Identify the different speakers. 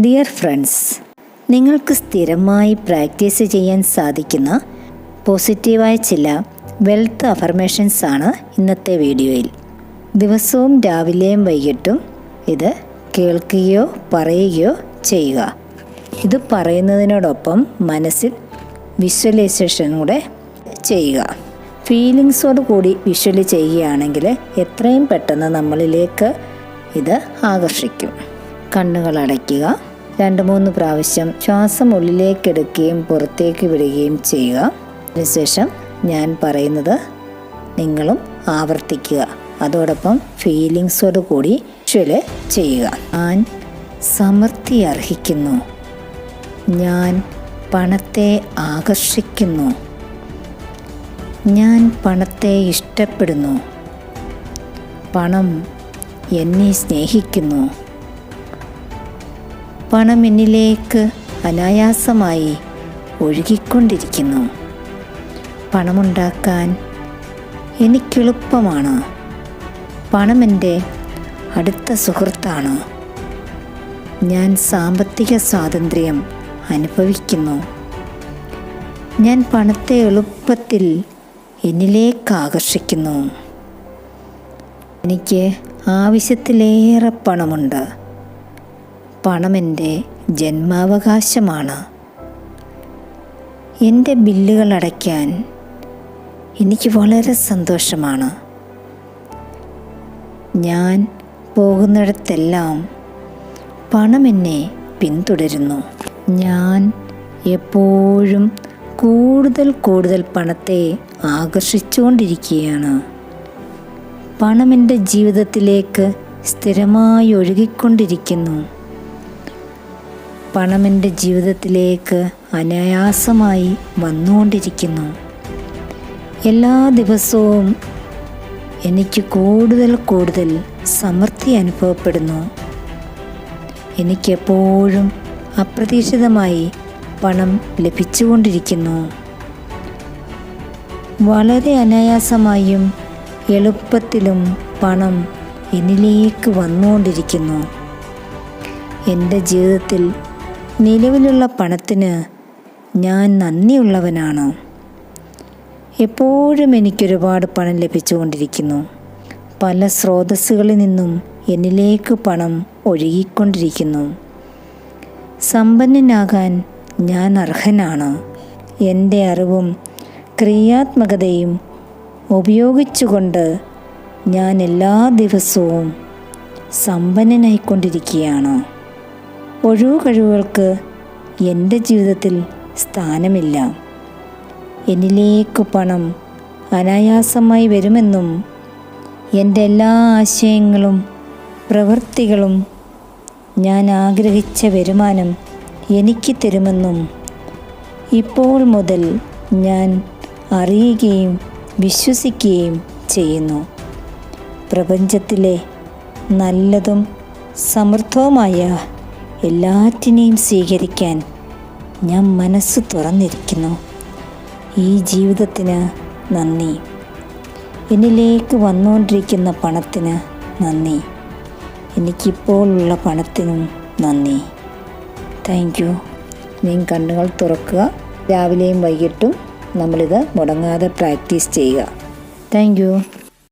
Speaker 1: Dear friends നിങ്ങൾക്ക് സ്ഥിരമായി practice ചെയ്യാൻ സാധിക്കുന്ന പോസിറ്റീവായ ചില വെൽത്ത് അഫർമേഷൻസ് ആണ് ഇന്നത്തെ വീഡിയോയിൽ. ദിവസവും രാവിലെയും വൈകിട്ടും ഇത് കേൾക്കുകയോ പറയുകയോ ചെയ്യുക. ഇത് പറയുന്നതിനോടൊപ്പം മനസ്സിൽ വിഷ്വലൈസേഷൻ കൂടെ ചെയ്യുക. ഫീലിങ്സോട് കൂടി വിഷ്വലി ചെയ്യുകയാണെങ്കിൽ എത്രയും പെട്ടെന്ന് നമ്മളിലേക്ക് ഇത് ആകർഷിക്കും. കണ്ണുകൾ അടയ്ക്കുക. രണ്ട് മൂന്ന് പ്രാവശ്യം ശ്വാസം ഉള്ളിലേക്ക് എടുക്കുകയും പുറത്തേക്ക് വിടുകയും ചെയ്യുക. അതിനുശേഷം ഞാൻ പറയുന്നത് നിങ്ങളും ആവർത്തിക്കുക. അതോടൊപ്പം ഫീലിങ്സോട് കൂടി ചെയ്യുക. ഞാൻ സമൃദ്ധി അർഹിക്കുന്നു. ഞാൻ പണത്തെ ആകർഷിക്കുന്നു. ഞാൻ പണത്തെ ഇഷ്ടപ്പെടുന്നു. പണം എന്നെ സ്നേഹിക്കുന്നു. പണം എന്നിലേക്ക് അനായാസമായി ഒഴുകിക്കൊണ്ടിരിക്കുന്നു. പണമുണ്ടാക്കാൻ എനിക്കെളുപ്പമാണ്. പണം എന്റെ അടുത്ത സുഹൃത്താണ്. ഞാൻ സാമ്പത്തിക സ്വാതന്ത്ര്യം അനുഭവിക്കുന്നു. ഞാൻ പണത്തെ എളുപ്പത്തിൽ എന്നിലേക്ക് ആകർഷിക്കുന്നു. എനിക്ക് ആവശ്യത്തിലേറെ പണമുണ്ട്. പണം എന്റെ ജന്മാവകാശമാണ്. എന്റെ ബില്ലുകൾ അടയ്ക്കാൻ എനിക്ക് വളരെ സന്തോഷമാണ്. ഞാൻ പോകുന്നിടത്തെല്ലാം പണം എന്നെ പിന്തുടരുന്നു. ഞാൻ എപ്പോഴും കൂടുതൽ കൂടുതൽ പണത്തെ ആകർഷിച്ചുകൊണ്ടിരിക്കുകയാണ്. പണം എന്റെ ജീവിതത്തിലേക്ക് സ്ഥിരമായി ഒഴുകിക്കൊണ്ടിരിക്കുന്നു. പണം എന്റെ ജീവിതത്തിലേക്ക് അനായാസമായി വന്നുകൊണ്ടിരിക്കുന്നു. എല്ലാ ദിവസവും എനിക്ക് കൂടുതൽ കൂടുതൽ സമൃദ്ധി അനുഭവപ്പെടുന്നു. എനിക്കെപ്പോഴും അപ്രതീക്ഷിതമായി പണം ലഭിച്ചുകൊണ്ടിരിക്കുന്നു. വളരെ അനായാസമായും എളുപ്പത്തിലും പണം എന്നിലേക്ക് വന്നുകൊണ്ടിരിക്കുന്നു. എന്റെ ജീവിതത്തിൽ നിലവിലുള്ള പണത്തിന് ഞാൻ നന്ദിയുള്ളവനാണ്? എപ്പോഴും എനിക്കൊരുപാട് പണം ലഭിച്ചുകൊണ്ടിരിക്കുന്നു. പല സ്രോതസ്സുകളിൽ നിന്നും എന്നിലേക്ക് പണം ഒഴുകിക്കൊണ്ടിരിക്കുന്നു. സമ്പന്നനാകാൻ ഞാൻ അർഹനാണ്. എന്റെ അറിവും ക്രിയാത്മകതയും ഉപയോഗിച്ചുകൊണ്ട് ഞാൻ എല്ലാ ദിവസവും സമ്പന്നനായിക്കൊണ്ടിരിക്കുകയാണ്. ഒഴിവു കഴിവുകൾക്ക് എന്റെ ജീവിതത്തിൽ സ്ഥാനമില്ല. എന്നിലേക്ക് പണം അനായാസമായി വരുമെന്നും എന്റെ എല്ലാ ആശയങ്ങളും പ്രവൃത്തികളും ഞാൻ ആഗ്രഹിച്ച വരുമാനം എനിക്ക് തരുമെന്നും ഇപ്പോൾ മുതൽ ഞാൻ അറിയുകയും വിശ്വസിക്കുകയും ചെയ്യുന്നു. പ്രപഞ്ചത്തിലെ നല്ലതും സമൃദ്ധവുമായ എല്ലാറ്റിനെയും സ്വീകരിക്കാൻ ഞാൻ മനസ്സ് തുറന്നിരിക്കുന്നു. ഈ ജീവിതത്തിന് നന്ദി. എന്നിലേക്ക് വന്നുകൊണ്ടിരിക്കുന്ന പണത്തിന് നന്ദി. എനിക്കിപ്പോഴുള്ള പണത്തിനും നന്ദി. താങ്ക് യു നീ കണ്ണുകൾ തുറക്കുക. രാവിലെയും വൈകിട്ടും നമ്മളിത് മുടങ്ങാതെ പ്രാക്ടീസ് ചെയ്യുക. Thank you